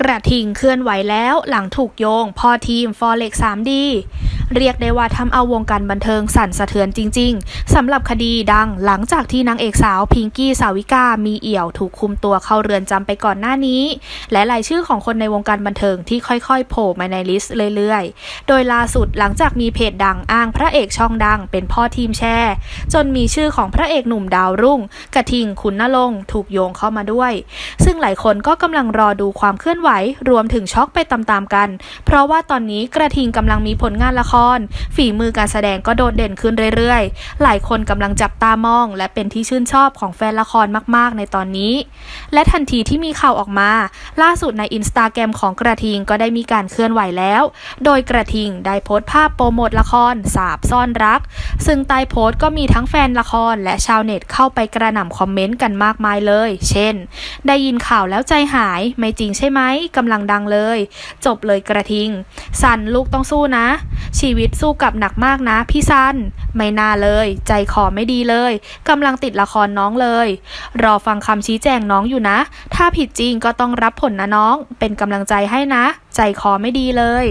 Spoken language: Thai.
กระทิงเคลื่อนไหวแล้วหลังถูกโยง พอทีมฟอเร็ก 3D เรียกได้ว่าทำเอาวงการบันเทิงสั่นสะเทือนจริง ๆสำหรับคดีดังหลังจากที่นางเอกสาวพิงกี้สาวิกา มีเอี่ยวถูกคุมตัวเข้าเรือนจำไปก่อนหน้านี้ และรายชื่อของคนในวงการบันเทิงที่ค่อยๆ โผล่มาในลิสต์เรื่อยๆ โดยล่าสุดหลังจากมีเพจดังอ้างพระเอกช่องดังเป็นพ่อทีมแชร์จนมีชื่อของพระเอกหนุ่มดาวรุ่ง กระทิงขุนนรงถูกโยงเข้ามาด้วย ซึ่งหลายคนก็กำลังรอดูความเคลื่อนไหวรวมถึงช็อกไปตามๆกัน เพราะว่าตอนนี้กระทิงกำลังมีผลงานละครฝีมือการแสดงก็โดดเด่นขึ้นเรื่อยๆ หลายคนกำลังจับตามอง และเป็นที่ชื่นชอบของแฟนละครมากๆ ในตอนนี้ และทันทีที่มีข่าวออกมา ล่าสุดในอินสตาแกรมของกระทิงก็ได้มีการเคลื่อนไหวแล้ว โดยกระทิงได้โพสต์ภาพโปรโมทละครสาบซ่อนรัก ซึ่งใต้โพสต์ก็มีทั้งแฟนละครและชาวเน็ตเข้าไปกระหน่ำคอมเมนต์กันมากมายเลย เช่น ได้ยินข่าวแล้วใจหาย ไม่จริงใช่ไหมกำลังดังเลย จบเลยกระทิง สันลูกต้องสู้นะ ชีวิตสู้กับหนักมากนะพี่ซัน ไม่น่าเลย ใจคอไม่ดีเลยกำลังติดละครน้องเลย รอฟังคำชี้แจงน้องอยู่นะ ถ้าผิดจริงก็ต้องรับผลนะน้อง เป็นกำลังใจให้นะ ใจคอไม่ดีเลย